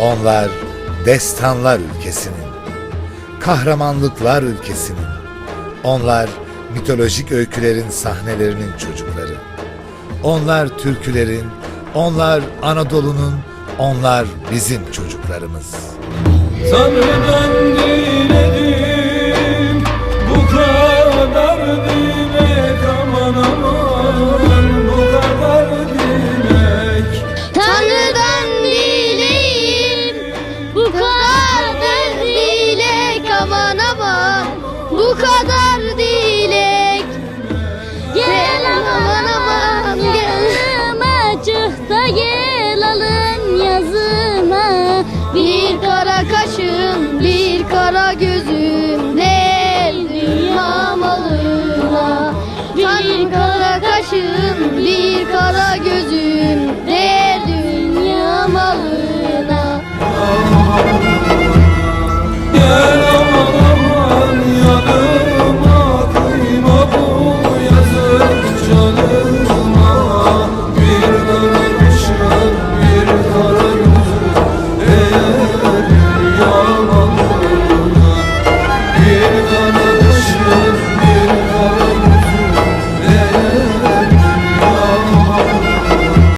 Onlar destanlar ülkesinin, kahramanlıklar ülkesinin, onlar mitolojik öykülerin sahnelerinin çocukları. Onlar türkülerin, onlar Anadolu'nun, onlar bizim çocuklarımız. Tanrı'dan